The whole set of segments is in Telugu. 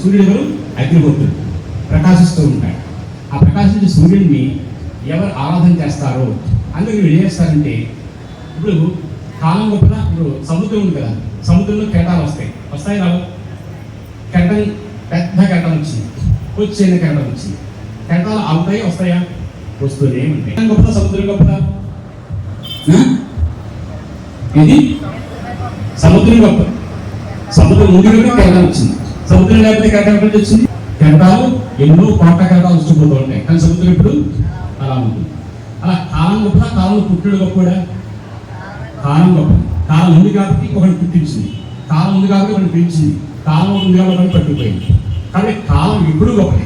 సూర్యుడు ఎవరు? అగ్నిహోత్రుడు ప్రకాశిస్తూ ఉంటాడు. ఆ ప్రకాశించే సూర్యుడిని ఎవరు ఆరాధన చేస్తారో అందుకు వీళ్ళు ఏం చేస్తారంటే ఇప్పుడు కాలం గొప్పల ఇప్పుడు సముద్రం ఉంది కదా సముద్రంలో కెరటాలు వస్తాయి. వస్తాయి రావు. కెరటం పెద్ద కెరటం వచ్చింది. వచ్చిన కెరటం వచ్చింది. కెరటాలు అవుతాయి వస్తాయా? వస్తూనే ఉంటాయి. గొప్ప సముద్రం గొప్పదా ఇది సముద్రం గొప్ప సముద్రం ముందు కేటాలు కెరటం వచ్చింది. సముద్రం లేకపోతే కెరటం నుంచి వచ్చింది? కెరటాలు ఎన్నో కోట కెరటాలు వచ్చిపోతూ ఉంటాయి. కానీ సముద్రం ఇప్పుడు అలా ఉంటుంది. అలా కాలం గొప్ప కాలం పుట్టుడు గొప్పడా కాలం గొప్ప కాలం ఉంది కాబట్టి ఒకటి పుట్టించింది. కాలం ఉంది కాబట్టి ఒకటి పెంచింది. కాలం ఉంది కాబట్టి ఒకటి పట్టుకుపోయింది. కానీ కాలం ఎప్పుడు గొప్పది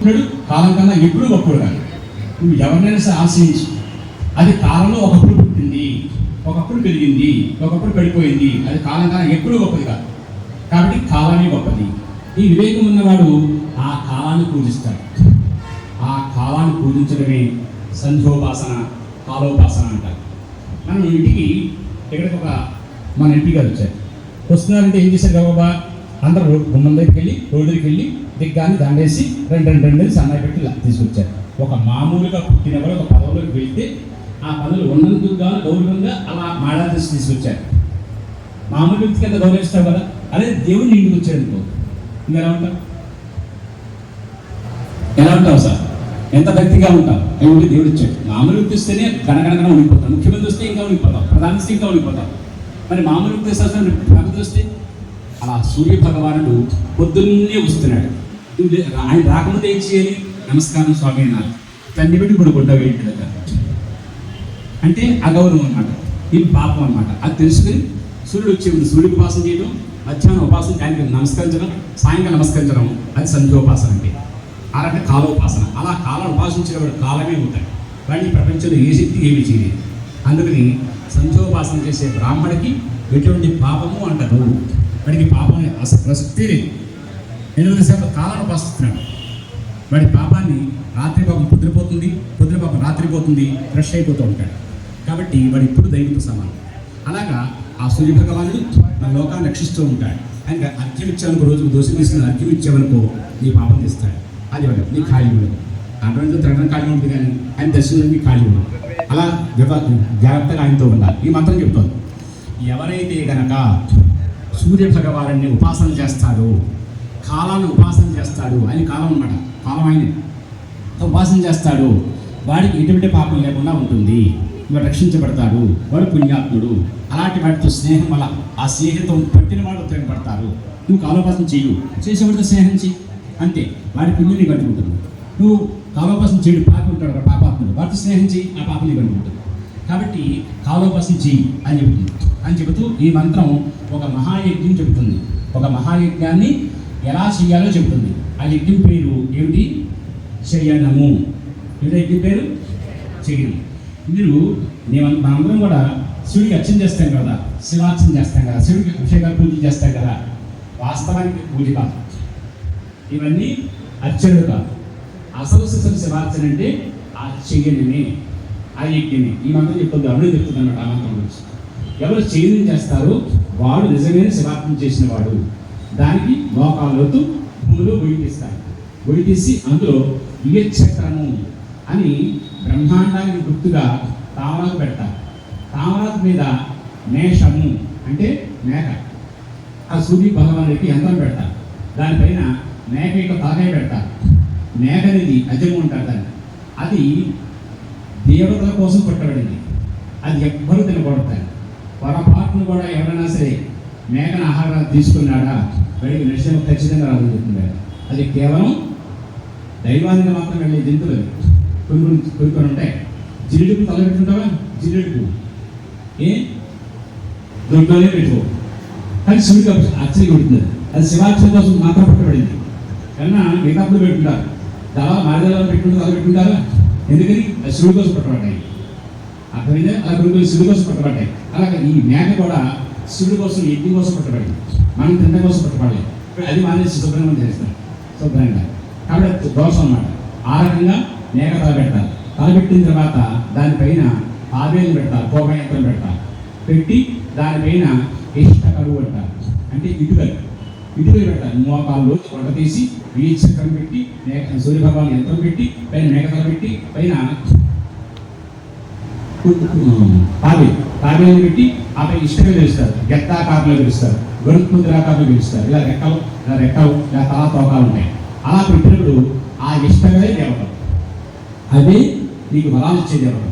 ఉన్నాడు కాలం కన్నా ఎప్పుడు గొప్ప కాదు నువ్వు ఎవరినైనా సరే ఆశ్రయించు. అది కాలంలో ఒకప్పుడు పుట్టింది. ఒకప్పుడు పెరిగింది. ఒకప్పుడు పడిపోయింది. అది కాలం కన్నా ఎప్పుడు గొప్పది కాదు. కాబట్టి కాలమే గొప్పది. ఈ వివేకం ఉన్నవాడు ఆ కాలాన్ని పూజిస్తాడు. ఆ కాలాన్ని పూజించడమే సంధ్యోపాసన కాలోపాసన అంటారు. మనం ఇంటికి ఇక్కడికి ఒక మన ఇంటికి వచ్చారు. వస్తున్నారంటే ఏం చేశారు గబాబా అందరూ రోడ్ గుమ్మం దగ్గరికి వెళ్ళి రోడ్డు దగ్గరికి వెళ్ళి దిగ్గాన్ని దండేసి రెండు రెండు రెండు సన్నాయి పెట్టి తీసుకొచ్చారు. ఒక మామూలుగా పుట్టిన వాళ్ళు ఒక పదవులోకి వెళ్తే ఆ పదవులు ఉన్నందుకు గౌరవంగా అలా మాడాల్సి తీసుకొచ్చారు. మామూలు వ్యక్తి కింద గౌరవిస్తావు కదా. అదే దేవుని ఇంటికి వచ్చాడు అనుకో ఇంకా ఎలా ఉంటావు? ఎలా ఉంటావు సార్? ఎంత భక్తిగా ఉంటావు? దేవుడు దేవుడు ఇచ్చాడు మామూలు చూస్తేనే గణగణగా ఉండిపోతాం ముఖ్యమంత్రి వస్తే ఇంకా ఉండిపోతాం ప్రధాని ఇంకా ఉండిపోతాం మరి మామూలు ఉద్దేశాలు వస్తే ప్రగతి వస్తే అలా సూర్య భగవానుడు పొద్దున్నే వస్తున్నాడు. ఆయన రాకముందు ఏం చేయాలి? నమస్కారం స్వామి అన్నారు. తండ్రి పెట్టి ఇప్పుడు గుడ్డ వేయండి దగ్గర అంటే అగౌరవం అన్నమాట. ఇది పాపం అన్నమాట. అది తెలుసుకుని సూర్యుడు వచ్చే సూర్యుడికి ఉపాసన చేయడం మధ్యాహ్నం ఉపాసన ఆయనకి నమస్కరించడం సాయంకాలం నమస్కరించడం అది సంధ్యోపాసన అంటే ఆ రకంగా కాలోపాసన. అలా కాలం ఉపాసించేవాడు కాలమే ఉంటాడు. కానీ ప్రపంచంలో ఏ శక్తి ఏమి చేయలేదు. అందుకని సంధ్యోపాసన చేసే బ్రాహ్మడికి ఎటువంటి పాపము అంటారు వాడికి పాపం అసలు ప్రసక్తి లేదు. ఎనిమిది శాతం కాలాన్ని ఉపాసిస్తున్నాడు. వాడి పాపాన్ని రాత్రి పాపం పొద్దుపోతుంది పొద్దున పాపం రాత్రి పోతుంది ఫ్రెష్ అయిపోతూ ఉంటాడు. కాబట్టి వాడు ఇప్పుడు దైవంతో సమానం. అలాగా ఆ సూర్య భగవానుడు మన లోకాన్ని రక్షిస్తూ ఉంటాడు ఆయన అర్ఘ్యం ఇచ్చావనుకో రోజుకు దోషం తీసుకుని అర్ఘ్యం ఇచ్చామనుకో నీ పాపం తీస్తాడు అది వాడు నీ ఖాళీ ఉండదు. అటువంటి తిరగడం ఖాళీ ఉంటుంది కానీ ఆయన దర్శనానికి ఖాళీ ఉండదు. అలా జాగ్రత్తగా ఆయనతో ఉండాలి. ఈ మంత్రం చెప్తాను ఎవరైతే గనక సూర్య భగవాన్ని ఉపాసన చేస్తాడో కాలాన్ని ఉపాసన చేస్తాడు ఆయన కాలం అన్నమాట. కాలం ఆయనే. ఉపాసన చేస్తాడు. వాడికి ఎటువంటి పాపం లేకుండా ఉంటుంది. రక్షించబడతాడు. వాడు పుణ్యాత్ముడు. అలాంటి వాటితో స్నేహం వల్ల ఆ స్నేహితం పట్టిన వాడు ఉపయోగపడతారు నువ్వు కాలోపాసన చేయు. చేసేవాడితో స్నేహం చేయి. అంతే. వాడి పుణ్యం నీకు నువ్వు కాలోపాసన చేయడు. పాపి ఉంటాడు. పాపాత్ముడు. వాడితో స్నేహం చేయి. ఆ పాపని నీకు కాబట్టి కాలోపాసన చేయి అని చెబుతుంది. అని చెబుతూ ఈ మంత్రం ఒక మహాయజ్ఞం చెబుతుంది. ఒక మహాయజ్ఞాన్ని ఎలా చేయాలో చెబుతుంది. ఆ యజ్ఞం పేరు ఏమిటి? శయనము. ఏదో యజ్ఞం పేరు? శయనము మీరు మేము మనందరం కూడా శివుడికి అర్చన చేస్తాం కదా శివార్చన చేస్తాం కదా శివుడికి అభిషేకాలు పూజ చేస్తాం కదా వాస్తవానికి పూజ కాదు. ఇవన్నీ అర్చనలు కాదు. అసలు శిశులు శివార్చన అంటే ఆ చెయ్యని ఆ యజ్ఞని. ఈ మంత్రం చెప్తుంది అప్పుడే చెప్తుంది అన్నమాట ఆ మంత్రం గురించి. ఎవరు చేయని చేస్తారో వాడు నిజమైన శివార్పణ చేసిన వాడు. దానికి లోకాలతో భూమిలో గొయ్యి తీస్తారు. గొయ్యి తీసి అందులో వియక్షేత్రము అని బ్రహ్మాండానికి గుర్తుగా తామరాకు పెడతారు. తామరాకు మీద మేషము అంటే మేక. ఆ సూర్య భగవానుడికి యంత్రం పెడతారు. దానిపైన మేక యొక్క తాకాయ పెడతారు. మేక అనేది అజము అంటారు దాన్ని. అది దేవతల కోసం పుట్టబడింది అది ఎవ్వరూ తినకూడతారు పొరపాటును కూడా ఎవరైనా సరే మేకను ఆహారాన్ని తీసుకున్నాడా? వాడికి నడిచిన ఖచ్చితంగా రాదు చెప్తున్నారు. అది కేవలం దైవానికి మాత్రం వెళ్ళే జంతువులు కొన్ని కొన్ని కొన్ని ఉంటాయి. జిల్లుడుకు తల పెట్టుకుంటావా జిల్లుడుకు ఏ? దొడ్లోనే పెట్టుకో. కానీ శివుడికి అచ్చరి కొడుతుంది. అది శివాక్షం కోసం మాత్రం పెట్టబడింది. కన్నా మిగతాప్పుడు పెట్టుకుంటారు. దళ మారిదళాలు పెట్టుకుంటూ తల పెట్టుకుంటారా ఎందుకని? అది శివుడి కోసం పుట్టబడ్డాయి. అర్థమైందా? అలా కొన్ని కొన్ని శివుడి కోసం పట్టబడ్డాయి. అలాగే ఈ మేక కూడా శివుడి కోసం యజ్ఞం కోసం పట్టబడింది. మనం తిన్న కోసం పట్టబడలేదు. అది మానేసి శుభ్రంగా చేస్తారు. శుభ్రంగా. కాబట్టి దోషం అన్నమాట. ఆ రకంగా మేక తల పెడతారు. తల తర్వాత దానిపైన తాబేలు పెడతారు కోపయంత్రం పెడతారు. పెట్టి దానిపైన ఇష్టకరువు అంటారు. అంటే ఇటుకలు. ఇటుకలు పెట్టాలి మోకాళ్ళు కొండ తీసి వీక్షకం పెట్టి మేక సూర్యభగవాన్ యంత్రం పెట్టి పైన మేకతల పెట్టి పైన తాబే తాబేలు పెట్టి ఆపై ఇష్టంగా తెలుస్తారు. గెత్తాకారంలో తెలుస్తారు. గరుత్ముద్రాకారంలో తెలుస్తారు. ఇలా రెక్కలు ఇలా రెక్కలు ఇలా తలా తోకాలు ఉంటాయి. అలా పెట్టినప్పుడు ఆ ఇష్టమే దేవతలు అదే నీకు బలాలు ఇచ్చేది దేవత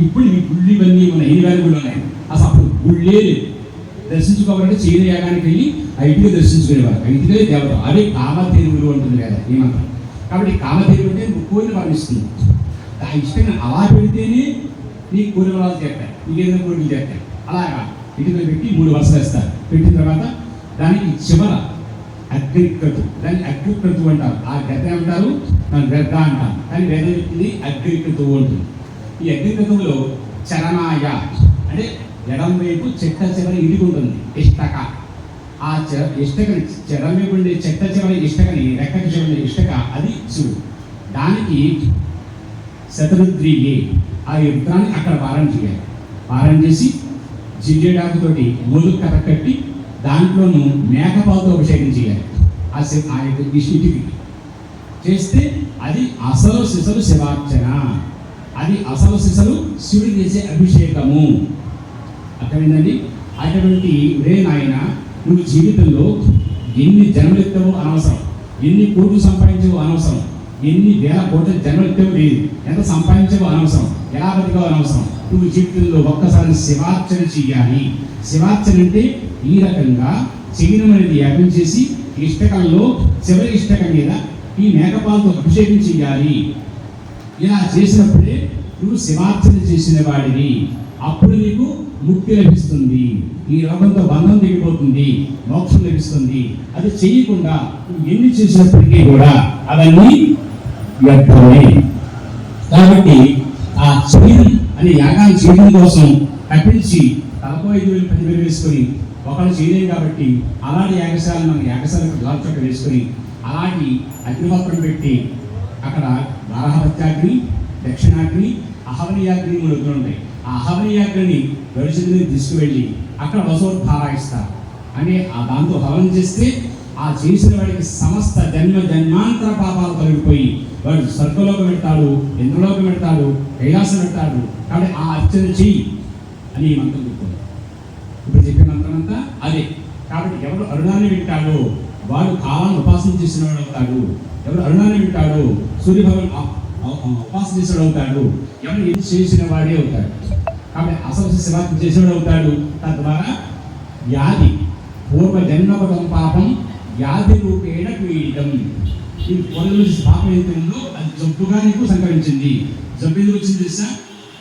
ఇప్పుడు ఈ గుళ్ళు ఇవన్నీ మన ఎన్ని వేల గుళ్ళు ఉన్నాయి? అసలు అప్పుడు గుళ్ళే లేదు దర్శించుకోవాలంటే చీర యాగానికి వెళ్ళి ఆ దర్శించుకునేవారు. ఆ దేవత. అదే కామధేనువులు ఉంటుంది కదా ఏమంటారు కాబట్టి కామధేనువు అంటే నువ్వు కోరిన భావిస్తుంది ఆ ఇష్టంగా అలా పెడితేనే నీ కోరిన వాళ్ళు చేస్తాయి నీకేదైనా కోరికలు చేస్తాయి అలాగా ఇటుకలు పెట్టి మూడు వరుసలు వేస్తారు. పెట్టిన తర్వాత దానికి చివర అగ్రిక్రతు దాన్ని అగ్రిక్రతు అంటారు. ఆ గత అంటారు దాని గద్ద అంటారు. కానీ వేదం చెప్తుంది అగ్రిక్రతు ఉంటుంది ఈ అగ్నికతంలో చరణాయ అంటే ఎడం వైపు చెట్ట చివర ఇటుక ఉంటుంది. ఇష్టక. ఆ చె ఇష్టకని చెడం వైపు ఉండే చెట్ట చివర ఇష్టకని రెక్కకి చివరి ఇష్టక అది శివుడు దానికి శతరుద్రియే. ఆ యుద్ధాన్ని అక్కడ వారం చేయాలి. వారం చేసి జిడ్డేడాకుతోటి మూలు కథ కట్టి దాంట్లోనూ మేకపాలతో అభిషేకం చేయాలి. ఆ శివ ఆ యొక్క ఇటుకి చేస్తే అది అసలు శిశలు శివార్చన. అది అసలు శిశలు శివుడు చేసే అభిషేకము. అర్థమైందండి? అటువంటి రే నాయన నువ్వు జీవితంలో ఎన్ని జన్మలెత్తవో అనవసరం. ఎన్ని కోట్లు సంపాదించవో అనవసరం. ఎన్ని వేల కోట్ల జన్మలెత్తవో లేదు. ఎంత సంపాదించవో అనవసరం. ఎలా అవసరం అనవసరం. నువ్వు జీవితంలో ఒక్కసారి శివార్చన చెయ్యాలి. శివార్చన అంటే ఈ రకంగా చైనం అనేది యాగం చేసి ఇష్టకంలో చివరి ఇష్టకం మీద ఈ మేకపాలతో అభిషేకం చెయ్యాలి. ఇలా చేసినప్పుడే నువ్వు శివార్చన చేసిన వాడిని అప్పుడు నీకు ముక్తి లభిస్తుంది. ఈ రోగంతో బంధం దిగిపోతుంది మోక్షం లభిస్తుంది. అది చేయకుండా నువ్వు ఎన్ని చేసినప్పటికీ కూడా అవన్నీ వ్యర్థమే. కాబట్టి ఆ అని అనే యాగాన్ని చేయడం కోసం కట్టించి తలకో ఐదు వేలు వేసుకొని ఒకళ్ళు చేయలేం కాబట్టి అలాంటి యాగశాలను మనం యాగశాలకు లాచొక్క వేసుకొని అలాంటి అగ్నిహోత్రం పెట్టి అక్కడ వరాహవత్యాగ్ని దక్షిణాగ్ని అహవనీయాగ్ని మూడు వద్దులు ఉంటాయి ఆ అహవనీయాగ్ని గడిచిందని తీసుకువెళ్ళి అక్కడ వసోద్ధారాయిస్తారు అని ఆ దాంతో హవనం చేస్తే ఆ చేసిన వాడికి సమస్త జన్మ జన్మాంతర పాపాలు తొలగిపోయి వాడు స్వర్గంలోకి వెళ్తాడు ఇంద్రలోకం వెళ్తాడు కైలాసం వెళ్తాడు. కాబట్టి ఆ అర్చన చెయ్యి అని ఈ మంత్రం చెప్తుంది. ఇప్పుడు చెప్పిన మంత్రం అంతా అదే. కాబట్టి ఎవరు అరుణాన్ని వింటాడో వాడు కాలాన్ని ఉపాసన చేసిన వాడు అవుతాడు. ఎవరు అరుణాన్ని వింటాడో సూర్యభగవాన్ ఉపాసన చేసేవాడు అవుతాడు. ఎవరు ఏం చేసిన వాడే అవుతాడు. కాబట్టి అసలు శివాత్మ చేసేవాడు అవుతాడు. తద్వారా వ్యాధి పూర్వ జన్మగతం పాపం వ్యాధి రూపేణ పీడితం. ఈ పూర్వ నుంచి పాప ఏదైతే ఉందో అది జబ్బుగా నీకు సంకరించింది. జబ్బు ఎందుకు వచ్చింది తెలుసా?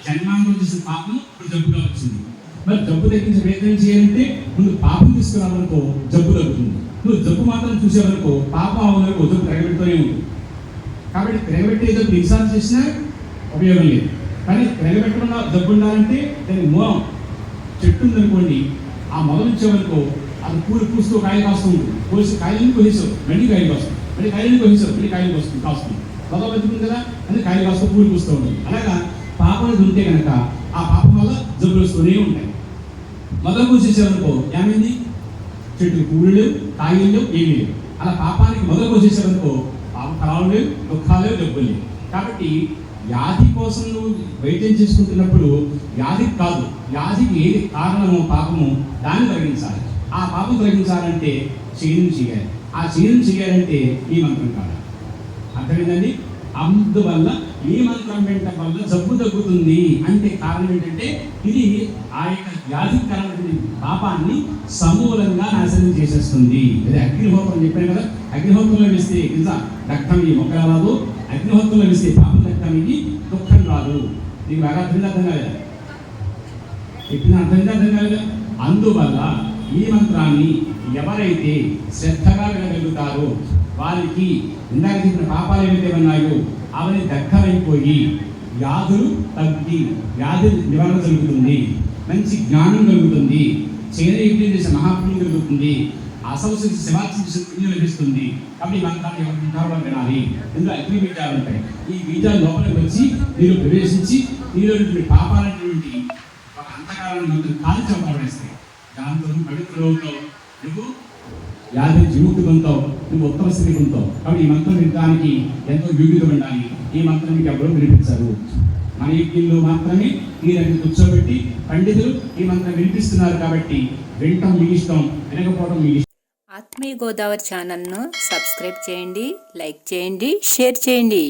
జన్మాంగం చేసిన పాపం ఇప్పుడు జబ్బుగా వచ్చింది. మరి జబ్బు తగ్గించి ప్రయత్నం చేయాలంటే ముందు పాపం తీసుకురావనుకో జబ్బు తగ్గుతుంది. నువ్వు జబ్బు మాత్రం చూసేవరకు పాపం అవనుకో జబ్బు తిరగబెడుతూనే ఉంది కాబట్టి తిరగబెట్టే జబ్బు ఎన్నిసార్లు చేసినా ఉపయోగం లేదు. కానీ తిరగబెట్టకుండా జబ్బు ఉండాలంటే దాని మూలం చెట్టు ఉందనుకోండి ఆ మొదలు ఇచ్చేవరకు అది పూలు పూస్తూ కాయలు కాస్తూ ఉంటుంది. కోసి కాయలను కోసేసావు మళ్ళీ కాయలు కాస్తుంది మళ్ళీ కాయలు కోసేసావు మళ్ళీ కాయలు వస్తుంది కాస్తుంది మొదలు బతుకుంది కదా అని కాయలు కాస్తూ పూలు పూస్తూ ఉంటుంది అలాగా పాపను దుంటే కనుక ఆ పాపం వల్ల జబ్బులు వస్తూనే ఉంటాయి. మొదలు పూసేసారనుకో ఏమైంది? చెట్టు పూలు లేవు కాయలు లేవు ఏమీ లేవు. అలా పాపానికి మొదలు పూసేసారనుకో పాప ఫలాలు లేవు దుఃఖాలు లేవు జబ్బులు లేవు. కాబట్టి వ్యాధి కోసం నువ్వు వైద్యం చేసుకుంటున్నప్పుడు వ్యాధికి కాదు. వ్యాధికి ఏది కారణమో పాపము దాన్ని తొలగించాలి. ఆ పాపం తొలగించాలంటే చేయడం చేయాలి. ఆ చేయనం చేయాలంటే ఈ మంత్రం కాదు అర్థమైందండి? అందువల్ల ఈ మంత్రం వెంట వల్ల జబ్బు తగ్గుతుంది. అంటే కారణం ఏంటంటే ఇది ఆ యొక్క వ్యాధికి కారణమైన పాపాన్ని సమూలంగా నాశనం చేసేస్తుంది. అదే అగ్నిహోత్రం చెప్పాను కదా. అగ్నిహోత్రంలో వేస్తే నిజ రక్తం ఈ మొక్క రాదు. అగ్నిహోత్రంలో వేస్తే పాపం రక్తం ఇది దుఃఖం రాదు. నీకు బాగా అర్థం అర్థం కాలేదా? చెప్పిన అర్థం అర్థం కాలేదా? అందువల్ల ఈ మంత్రాన్ని ఎవరైతే శ్రద్ధగా వినగలుగుతారో వారికి ఇందాక చెప్పిన పాపాలు ఏవైతే ఉన్నాయో అవన్నీ దక్కమైపోయి వ్యాధులు తగ్గి వ్యాధి నివారణ జరుగుతుంది మంచి జ్ఞానం కలుగుతుంది చేయని చేసే మహాపుణ్యం కలుగుతుంది అసలు శివార్చన పుణ్యం లభిస్తుంది. కాబట్టి ఈ మంత్రాన్ని ఎవరు వింటారో వినాలి. ఇందులో అగ్ని బీజాలు ఉంటాయి ఈ బీజాలు లోపలికి వచ్చి మీరు ప్రవేశించి మీరు పాపాలటువంటి ఒక అంతకాలం కాల్చి అవపడేస్తాయి దాంతో పవిత్ర పవిత్రులవుతావు నువ్వు యాభై జీవుడు పొందుతావు నువ్వు ఉత్తమ స్థితి పొందుతావు కాబట్టి ఈ మంత్రం వినడానికి ఎంతో యోగ్యత ఉండాలి. ఈ మంత్రం మీకు ఎవరో వినిపించారు. మన యజ్ఞంలో మాత్రమే ఈ రకంగా కూర్చోబెట్టి పండితులు ఈ మంత్రం వినిపిస్తున్నారు కాబట్టి వింటాం మీ ఇష్టం వినకపోవడం మీ ఇష్టం. ఆత్మీయ గోదావరి ఛానల్ను సబ్స్క్రైబ్ చేయండి లైక్ చేయండి షేర్ చేయండి.